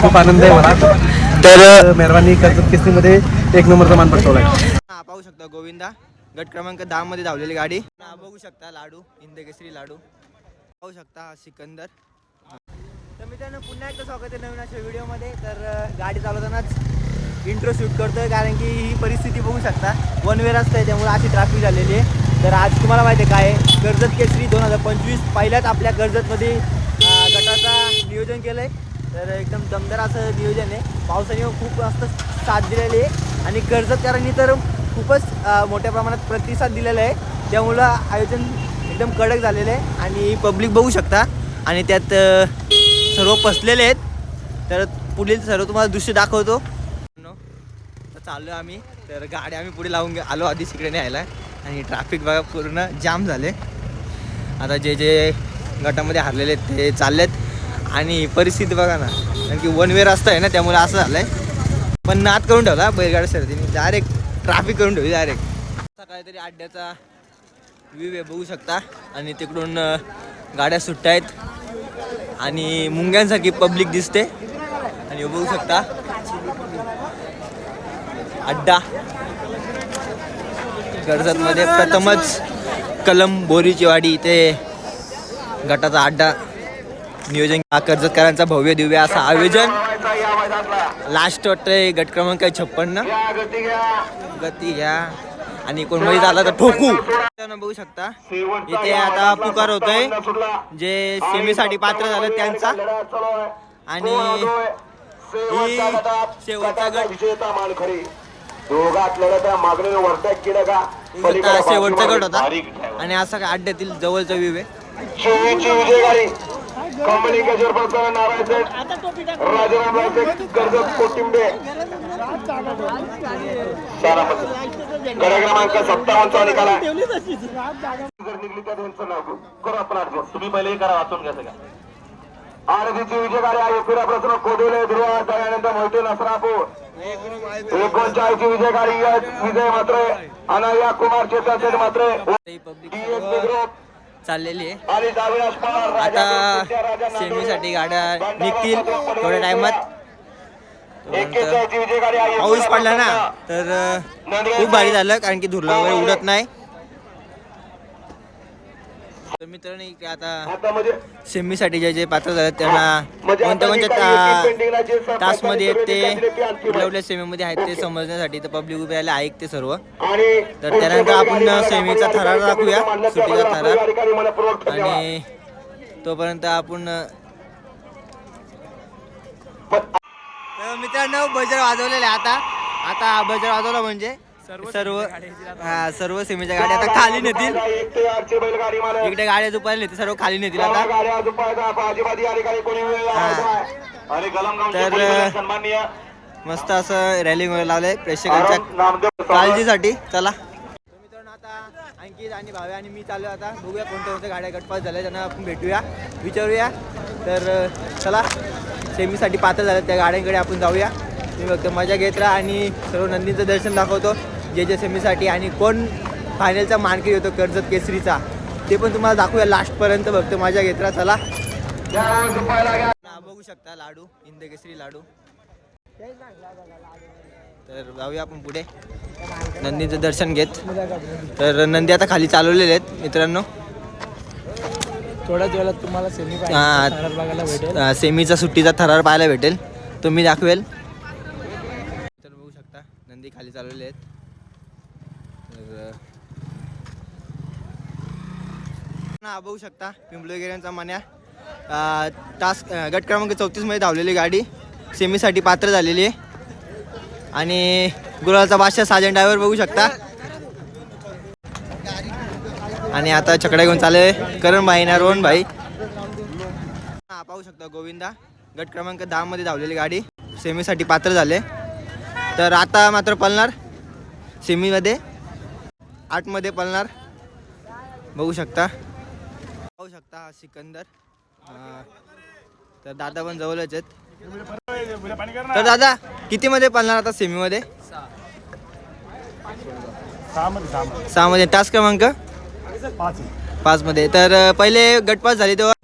खूप आनंद आहे मला. तर मेहरबानी कर्जत किस्तीमध्ये एक नंबरचा मान पटवलाय पाहू शकता गोविंदा. गट क्रमांक दहा मध्ये धावलेली गाडी. हा बघू शकता लाडू इंदकेसरी लाडू. पाहू शकता हा सिकंदर. तर मित्रांनो पुन्हा एकदा स्वागत आहे नवीन अशा व्हिडिओमध्ये तर गाडी चालवतानाच इंट्रो शूट करतोय कारण की ही परिस्थिती बघू शकता. वन वे रस्ता आहे त्यामुळे अशी ट्रॅफिक झालेली आहे. तर आज तुम्हाला माहिती आहे काय गरजत कर्जत केसरी दोन हजार पंचवीस पहिल्याच आपल्या कर्जतमध्ये गटाचा नियोजन केलं आहे तर एकदम दमदार असं नियोजन आहे. पावसाने खूप जास्त साथ दिलेली आहे. आणि कर्जतकरांनी तर खूपच मोठ्या प्रमाणात प्रतिसाद दिलेला आहे. त्यामुळं आयोजन एकदम कडक झालेलं आहे. आणि पब्लिक बघू शकता. आणि त्यात सर्व पसलेले आहेत. तर पुढील सर्व तुम्हाला दृश्य दाखवतो. चाललो आम्ही तर गाडी आम्ही पुढे लावून गे- आलो आधी तिकडे न्यायला. आणि ट्रॅफिक बघा पूर्ण जाम झाले. आता जे जे गटामध्ये हरलेले आहेत ते चाललेत. आणि परिस्थिती बघा ना कारण की वन वे रस्ता आहे ना त्यामुळे असं झालं आहे पण नाद करून ठेवला बैलगाड्या शर्यतीने. डायरेक्ट ट्रॅफिक करून ठेवली डायरेक्ट असा काहीतरी अड्ड्याचा व्ह्यू आहे बघू शकता. आणि तिकडून गाड्या सुट्ट्या आहेत आणि मुंग्यांसारखी पब्लिक दिसते. आणि बघू शकता अड्डा. कर्जतमध्ये प्रथमच कलम बोरीची वाडी इथे गटाचा अड्डा नियोजन हा कर्जतकरांचा भव्य दिव्य असं आयोजन. लास्ट वाटतंय गट क्रमांक छप्पन्न. गती घ्या. आणि कोणमध्ये झाला तर ठोकू. बघू शकता. इथे आता पुकार होतोय. जे सेमीसाठी पात्र झाले त्यांचा. आणि शेवटचा गट. आहे मागणी का शेवटचा गट होता. आणि असा काय अड्ड्यातील जवळचा व्ह्यू आहे. चोवीसची विजय गाडी. कंपनी गजर पडताना नारायण राजाराम कर्जत कोटिंबे. गड क्रमांक सत्तावन्नचा निकाल आहे. जर निघली तर त्यांचं नाव करू आपण अर्ज तुम्ही पहिले करा वाचून घ्या सगळ्या. आरतीची विजय गाडी आहे. फिरा प्रश्न कोडिवले ध्रुवा दयानंद मोहिते नसरापूर. एकोणचाळीसची विजय गाडी. विजय मात्र अनाया कुमार चेता मात्र. चाललेली आहे. आता सेमीसाठी गाड्या निघतील थोड्या टायमात. पाऊस पडला ना तर खूप भारी झालं कारण की धुरला वगैरे उडत नाही. तर मित्रांनो इकडे आता आता म्हणजे सेमीसाठी जे जे पात्र झाले त्यांना म्हणजे कोणत्या कोणत्या तासमध्ये ते कुठल्या. कुठल्या सेमीमध्ये आहेत ते समजण्यासाठी तर पब्लिक उभे आले ऐकते सर्व. तर त्यानंतर आपण सेमीचा थरार दाखवूया, सुट्टीचा थरार. आणि तोपर्यंत आपण तर मित्रांनो बजर वाजवलेले आता. आता बजर वाजवला म्हणजे सर्व हा सर्व सेमीच्या गाड्या आता खाली नेतील. एक ते आठची बैलगाडी मालक इकडे गाड्या झुपायला नेतील सर्व खाली नेतील आता. हा. तर, मस्त असं रॅलिंग वगैरे लावलंय प्रेक्षकांच्या. काळजीसाठी. चला. मित्रांनो आता अंकित आणि भावे आणि मी चालू आता. बघूया कोणत्या कोणत्या गाड्या गटपास झाल्या त्यांना आपण भेटूया विचारूया. तर चला. सेमीसाठी पात्र झाल्या त्या गाड्यांकडे आपण जाऊया. मी फक्त मजा घेत राहा आणि सर्व नंदीचं दर्शन दाखवतो. जे जे सेमीसाठी आणि कोण फायनलचा मानकरी होतो कर्जत केसरीचा ते पण तुम्हाला दाखवूया लास्टपर्यंत फक्त मजा घेत राहा चला. बघू शकता लाडू इंदकेसरी लाडू. तर जाऊया आपण पुढे. नंदीचं दर्शन घेत. तर नंदी आता खाली चालवलेले आहेत मित्रांनो. थोड्याच वेळात तुम्हाला सेमी बघायला भेटेल. सेमीचा सुट्टीचा थरार पाहायला भेटेल. तो मी दाखवेल. तर बघू शकता नंदी खाली चालवले आहेत. तर बघू शकता पिंपळगिऱ्यांचा मान्या. तास गट क्रमांक चौतीसमध्ये धावलेली गाडी सेमीसाठी पात्र झालेली आहे. आणि गुलालचा बादशाह साजन ड्रायव्हर बघू शकता. आणि आता छकड्या घेऊन चालले करण भाई ना रोहन भाई हा पाहू शकता गोविंदा. गट क्रमांक दहामध्ये धावलेली गाडी सेमीसाठी पात्र झाले. तर आता मात्र पळणार सेमीमध्ये. आठमध्ये पळणार. बघू शकता. पाहू शकता हा सिकंदर. तर दादा पण जवळच आहेत. तर दादा किती मध्ये पळणार आता सेमीमध्ये? सहा मध्ये तास क्रमांक? पाच. पाच मध्ये तर पहिले गटपास झाले तेव्हा?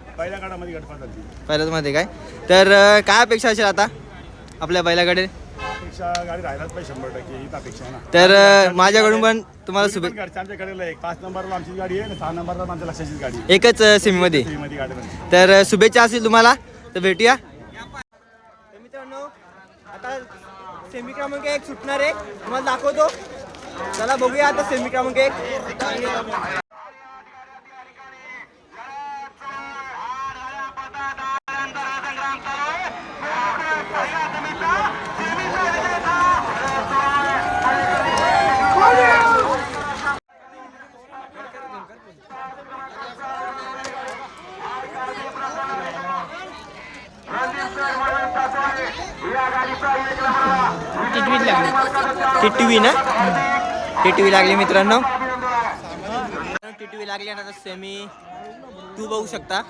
पहिल्याच मध्ये काय? तर काय अपेक्षा असेल आता? आपल्या बैलाकडे? पेक्षा गाडी राहिलाच पाहिजे शंभर टक्के हीच अपेक्षा आहे ना. तर माझ्याकडून पण तुम्हाला पण शुभे एक पाच नंबरला आमची गाडी आहे आणि सहा नंबरला आमच्या लक्षाचीच गाडी आहे. एकच सेमीमध्ये. मध्ये गाडी बनते तर शुभेच्छा असतील तुम्हाला तर भेटूया. मित्रांनो आता सेमी क्रमांक एक सुटणार आहे. तुम्हाला दाखवतो. चला बघूया आता सेमी क्रमांक एक. टिटवी ना? टिटवी लागली मित्रांनो. व्ही लागली आता सेमी तू बघू शकता.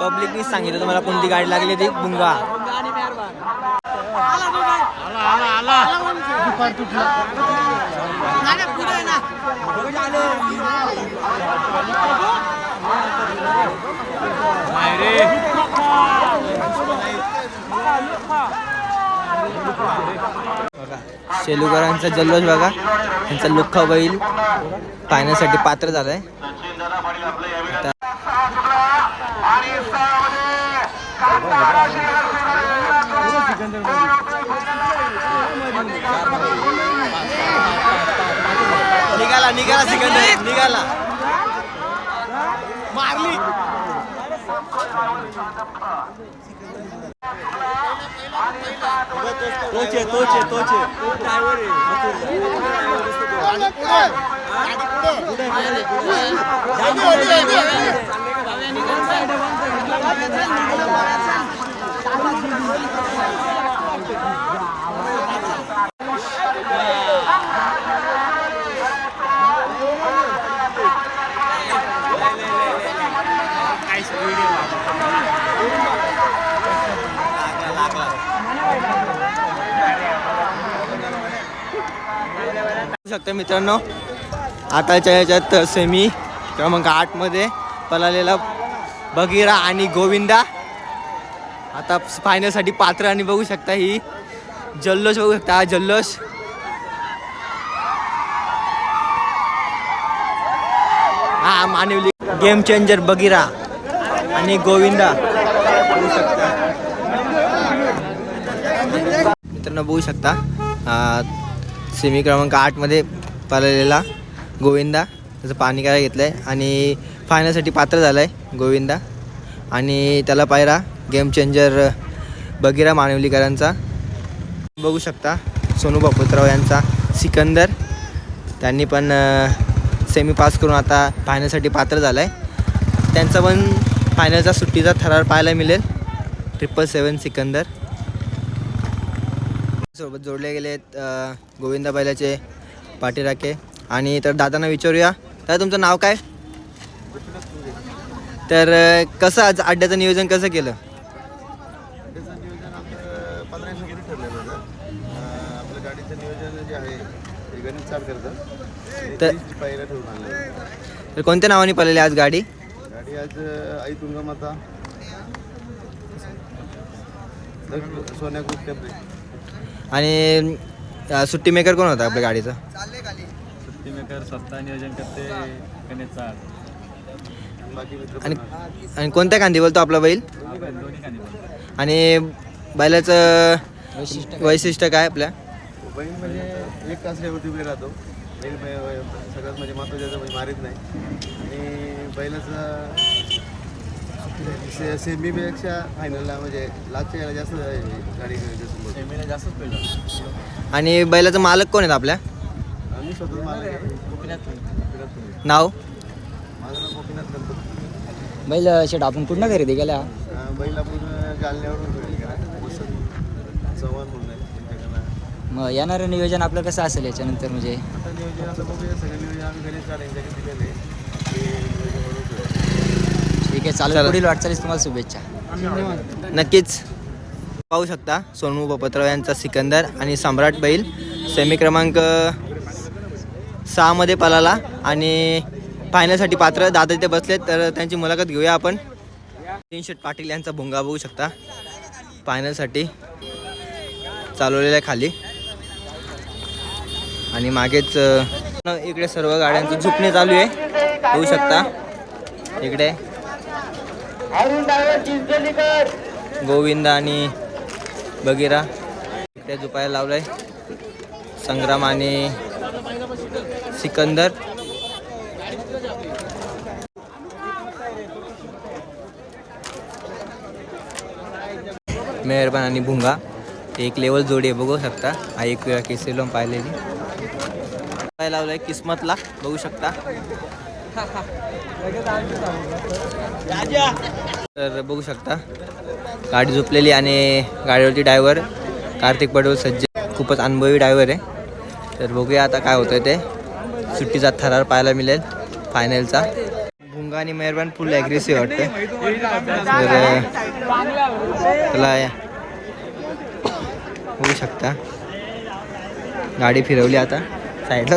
पब्लिकनी सांगितलं तुम्हाला कोणती गाडी लागली ती? बुंगा. बघा शेलुकरांचा जल्लोष बघा. त्यांचा लुख्खा बैल पाहण्यासाठी पात्र झालाय. निघाला निघाला सिकंदर. निघाला. मारली. तोचे तोचे तोचे बघू शकता मित्रांनो. आताच्या ह्याच्यात सेमी क्रमांक आठमध्ये पलालेला बगीरा आणि गोविंदा. आता फायनलसाठी पात्र आणि बघू शकता ही जल्लोष बघू शकता हा जल्लोष. हा मानवली गेम चेंजर बगीरा आणि गोविंदा. बघू शकता. मित्रांनो बघू शकता. सेमी क्रमांक आठमध्ये पाळलेला गोविंदा. त्याचं पाणी काय घेतलं आहे आणि फायनलसाठी पात्र झालं आहे गोविंदा. आणि त्याला पायरा गेम चेंजर बगिरा मानवलीकरांचा. बघू शकता सोनू बापूतराव यांचा सिकंदर. त्यांनी पण सेमी पास करून आता फायनलसाठी पात्र झालं आहे त्यांचा पण फायनलचा सुट्टीचा थरार पाहायला मिळेल. Triple seven Sikandar. सोबत जोडले गेले आहेत गोविंदा बैलाचे पाठीराखे आणि तर दादांना विचारूया. दादा तुमचं नाव काय? तर कसं आज अड्ड्याचं नियोजन कसं केलं? तर- तर कोणत्या नावाने पळाली आज गाडी? गाडी आज आई तुंगमाता दग- सोन्या आणि सुट्टी मेकर कोण होता आपल्या गाडीचं? सुट्टी मेकर स्वतः नियोजन करते आणि आणि कोणत्या कांदी बोलतो आपला बैल. आणि बैलाचं वैशिष्ट्य काय आपल्या? बैल म्हणजे एक तासल्यावरती बैल राहतो. बैल सगळ्यात म्हणजे महत्त्वाचं म्हणजे मारीत नाही. आणि बैलाचं से सेमीपेक्षा फायनलला म्हणजे लास्टच्या याला जास्त आहे गाडी जास्त बोलतो. सेमीला जास्तच पहिलं आणि बैलाचं मालक कोण आहेत आपल्या? आम्ही स्वतः. नाव? माझं नाव गोपीनाथ गणपत. बैल शेट आपण कुठं खरेदी केल्या बैल आपण जालन्यावरून खरेदी करा वसंत चव्हाण म्हणून आहे त्यांच्याकडनं. मग येणारं नियोजन आपलं कसं असेल याच्यानंतर म्हणजे? आता नियोजन बघूया. सगळं नियोजन आम्ही गणेश काळे यांच्याकडे दिलेलं आहे ते नियोजन बरोबर ठीक आहे चालेल. चला. पुढील वाटचालीस तुम्हाला शुभेच्छा. नक्कीच. पाहू शकता सोनू बपतराव यांचा सिकंदर आणि सम्राट बैल. सेमी क्रमांक सहामध्ये पळाला आणि फायनलसाठी पात्र दादा इथे बसलेत तर त्यांची मुलाखत घेऊया आपण. तीनशेट पाटील यांचा भुंगा बघू शकता. फायनलसाठी चालवलेला आहे खाली. आणि मागेच अ, इकडे सर्व गाड्यांचं झुकणे चालू आहे. बघू शकता. इकडे. गोविंद आणि बगीरा इकडे झुपायला लावलंय. संग्राम आणि सिकंदर. मेहरबान आणि भुंगा. एक लेवल जोडी आहे बघू शकता. हा एक वेळा केसरी लोन पाहिलेली. पाय लावलाय किस्मतला बघू शकता. तर बघू शकता गाडी झोपलेली आणि गाडीवरती ड्रायव्हर कार्तिक पडवल सज्ज खूपच अनुभवी ड्रायव्हर आहे. तर बघूया आता काय होतं ते. सुट्टीचा थरार पाहायला मिळेल फायनलचा भुंगा आणि मेहरबान फुल ॲग्रेसिव्ह वाटतं तर त्याला होऊ शकता. गाडी फिरवली आता. साईडला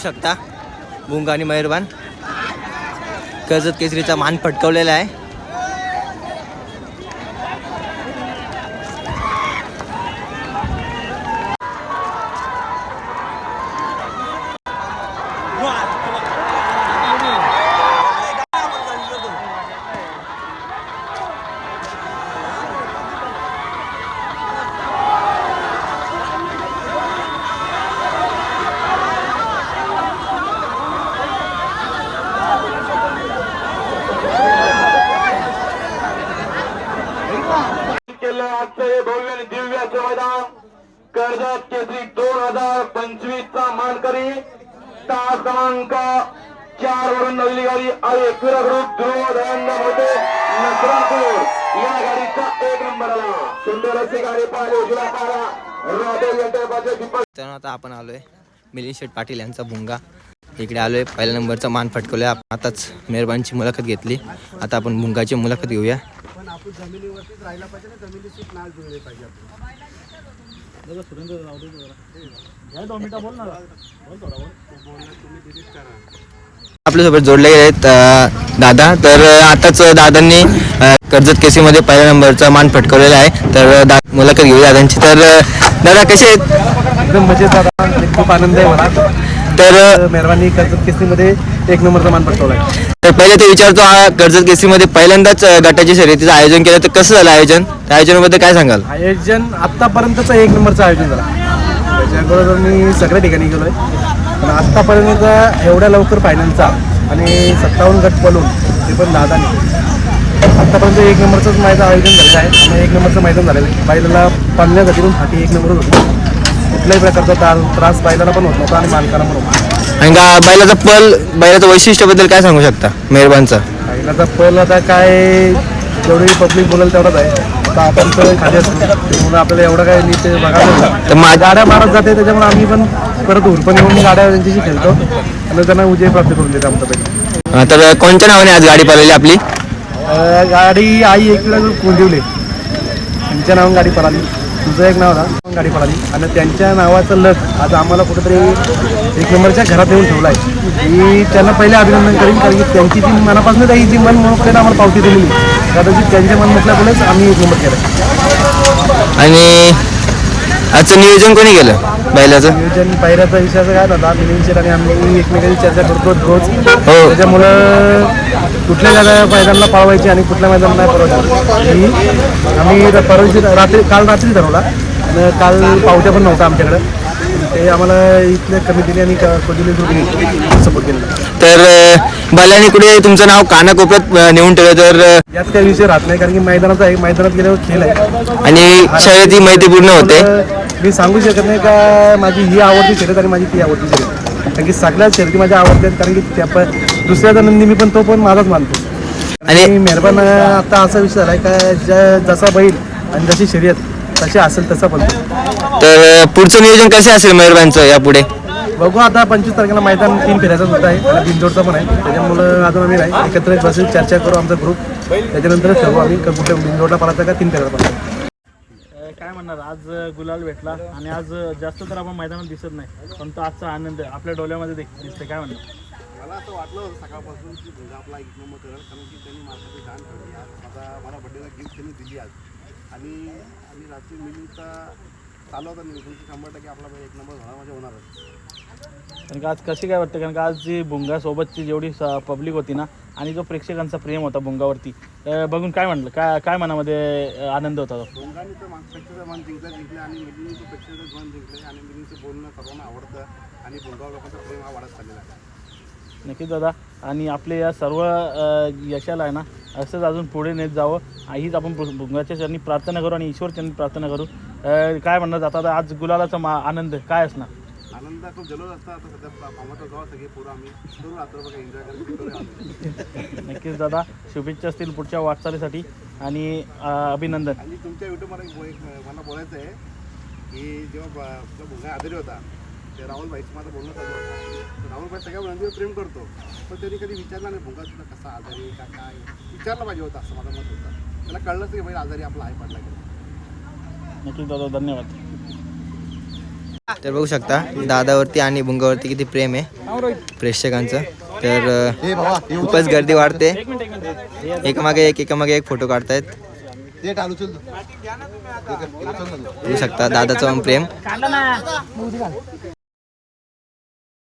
शकता. भुंगा आणि मेहरबान कर्जत केसरीचा मान फटकवलेला आहे. केलं आजचं हे भव्य आणि दिव्य असं मैदान. कर्जत केसरी दोन हजार पंचवीस चा मानकरी. तास क्रमांक चार वरून नवली गाडी आणि एकविरा ग्रुप ध्रुव दयानंद होते नसरापूर या गाडीचा एक नंबर आला सुंदर अशी गाडी पाहिली उजव्या पारा. Robel enterprises Deepak. आता आपण आलोय मिलिंद शेठ पाटील यांचा भुंगा. इकडे आलोय पहिल्या नंबरचा मान फटकवलाय. आताच मेहरबानची मुलाखत घेतली. आता आपण भुंगाची मुलाखत घेऊया. आपण जमिनीवरतीच राहिला पाहिजे ना जमिनीचीच नाळ जुळली पाहिजे आपण बघा सुरेंद्र राहू दे जरा. दोन मिनिटं बोल ना. बोल थोडा बोल. बोलणं तुम्ही डिलीट करा. आपल्यासोबत जोडले आहेत दादा. तर आताच दादांनी कर्जत केसीमध्ये पहिल्या नंबरचा मान फटकवलेला आहे. तर दा मुलाखत घेऊ दादांची. तर दादा कसे आहेत? एकदम मजेत दादा. खूप आनंद आहे मला. तर मेहरबानी कर्जत केसरीमध्ये एक नंबरचा मान पटवला आहे. तर पहिले ते विचारतो हा कर्जत केसीमध्ये पहिल्यांदाच गटाच्या शर्यतीचं आयोजन केलं तर कसं झालं आयोजन? त्या आयोजनाबद्दल काय सांगाल? आयोजन आत्तापर्यंतचं एक नंबरचं आयोजन झालं. त्याच्या अगोदर मी सगळ्या ठिकाणी गेलो आहे पण आत्तापर्यंत एवढ्या लवकर फायनलचा आणि सत्तावन्न गट पलून ते पण दादाने आत्तापर्यंत एक नंबरचंच मैदान आयोजन झालेलं आहे. एक नंबरचं मैदान झालेलं आहे. बैलाला पळण्यासाठी पण फाटी एक नंबरच होती. कुठल्याही प्रकारचा त्रास त्रास बैलाला पण होत नव्हता आणि मालकाला पण होता आणि गा बैलाचा पल बैलाचं वैशिष्ट्याबद्दल काय सांगू शकता मेहरबानचं? बैलाचा पल आता काय जेवढी पब्लिक बोलेल तेवढाच आहे. आता आपण तर खाली असतो. त्यामुळे आपल्याला एवढं काय नीट बघायला तर मा- गाड्या मारत जाते त्याच्यामुळे आम्ही पण परत उरपण येऊन गाड्या त्यांच्याशी खेळतो. आणि त्यांना विजय प्राप्त करून देतो आमचा अं, तर कोणत्या नावाने आज गाडी पळवली आपली? अं, गाडी आई एकला कोंदिवले त्यांच्या नावाने गाडी पळाली. तुझं एक नाव होता गाडी पळाली. आणि त्यांच्या नावाचं लग आज आम्हाला कुठेतरी एक नंबरच्या घरात येऊन ठेवला आहे मी त्यांना पहिले अभिनंदन करीन कारण की त्यांची जी मनापासून काही जी मन मोकळ्यानं आम्हाला पावती दिलेली कदाचित त्यांच्या मन मोकळ्यामुळेच आम्ही एक नंबर केला आणि आजचं नियोजन कोणी केलं? बैलाचं? नियोजन पायऱ्याचा विषयाचं काय नव्हता मिलिंद आणि आम्ही एकमेकांची चर्चा करतो रोज. हो. त्याच्यामुळं कुठल्या जागा मैदानाला पळवायची आणि कुठल्या मैदानाला नाही पळवायची ही आम्ही परवाची रात्री काल रात्री ठरवला. आणि काल पावट्या पण नव्हता आमच्याकडं. ते आम्हाला इथले कमी दिली आणि कोदिली सपोर्ट केला. तर बैलाने कुठे तुमचं नाव कानाकोपऱ्यात नेऊन ठेवलं तर यात काही विषय राहत नाही कारण की मैदानाचा आहे मैदानात गेल्यावर खेळ आहे. आणि शर्यती मैत्रीपूर्ण होते. मी सांगू शकत नाही का माझी ही आवडती शर्यत आणि माझी ती आवडती शर्यत. कारण की सगळ्याच शर्यती माझ्या आवडतात कारण की त्या पण दुसऱ्याचा नंदी मी पण तो पण माझाच मानतो. आणि- मेहरबान आता असा विषय झालाय का ज्या जसा बैल आणि जशी शर्यत तशी असेल तसा पण. तर पुढचं नियोजन कसं असेल मेहरबानचं यापुढे? बघू आता पंचवीस तारखेला मैदान तीन फेऱ्याचा सुद्धा आहे आणि बिनजोडचा पण आहे. त्याच्यामुळं अजून आम्ही नाही एकत्र बसेल चर्चा करू आमचा ग्रुप त्याच्यानंतरच ठरवू आम्ही का कुठे बिनजोडला पडायचा का तीन फेऱ्याला पडायचा काय म्हणणार आज गुलाल भेटला आणि आज जास्त तर आपण मैदानात दिसत नाही पण तो आजचा आनंद आपल्या डोळ्यामध्ये दिस- दिसते काय म्हणणार? मला असं वाटलं होतं सकाळपासून की भुंगा आपला एक नंबर करेल कारण की त्यांनी मार्केटची जाण ठेवली आज माझा मला बड्डेला गिफ्ट त्यांनी दिली आज. आणि आणि रात्री मिलीचा चालू होता नियोजन की शंभर टक्के आपला एक नंबर होणार म्हणजे होणारच. कारण का आज कशी काय वाटतं? कारण का आज जी भुंगासोबतची जेवढी पब्लिक होती ना आणि जो प्रेक्षकांचा प्रेम होता भुंगावरती बघून काय म्हटलं? काय काय मनामध्ये आनंद होता तो? भुंगाने तर प्रेक्षकाचं मन जिंकलं जिंकलं आणि तर प्रेक्षकाचं मन जिंकले आणि मिलीचं बोलणं सर्वांना आवडतं आणि भुंगावर लोकांचा प्रेम हा वाढत चाललेला आहे. नक्कीच दादा. आणि आपले या सर्व यशाला आहे ना असंच अजून पुढे नेत जावं. हीच आपण भुंगाच्या चरणी प्रार्थना करू आणि ईश्वर चरणी प्रार्थना करू. काय म्हणणार जाता? आता आज गुलालाचा मा आनंद काय असणार? आनंद खूप जल्लोष असता. आता सध्या कामाचं जाऊ सगळे पोरं आम्ही करू रात्र बघा एन्जॉय करतो नक्कीच दादा शुभेच्छा असतील पुढच्या वाटचालीसाठी आणि अभिनंदन. आणि तुमच्या युट्यूबमध्ये एक मला बोलायचं आहे की जेव्हा आजारी होता ते राहुल भाईचं माझं बोलणं चालू होतं. तर राहुल भाई सगळ्या मुलांवर प्रेम करतो. पण त्यांनी कधी विचारला नाही भुंगा तुला कसा आजारी का काय? विचारलं पाहिजे होतं असं माझं मत होतं. त्याला कळलंच की बैल आजारी आपला आहे पडला की नक्कीच दादा धन्यवाद. तर बघू शकता दादावरती आणि भुंगावरती किती प्रेम आहे. प्रेक्षकांचं. तर खूपच गर्दी वाढते. एकामागे एक एकामागे एक फोटो काढतायत. बघू शकता दादाचं प्रेम.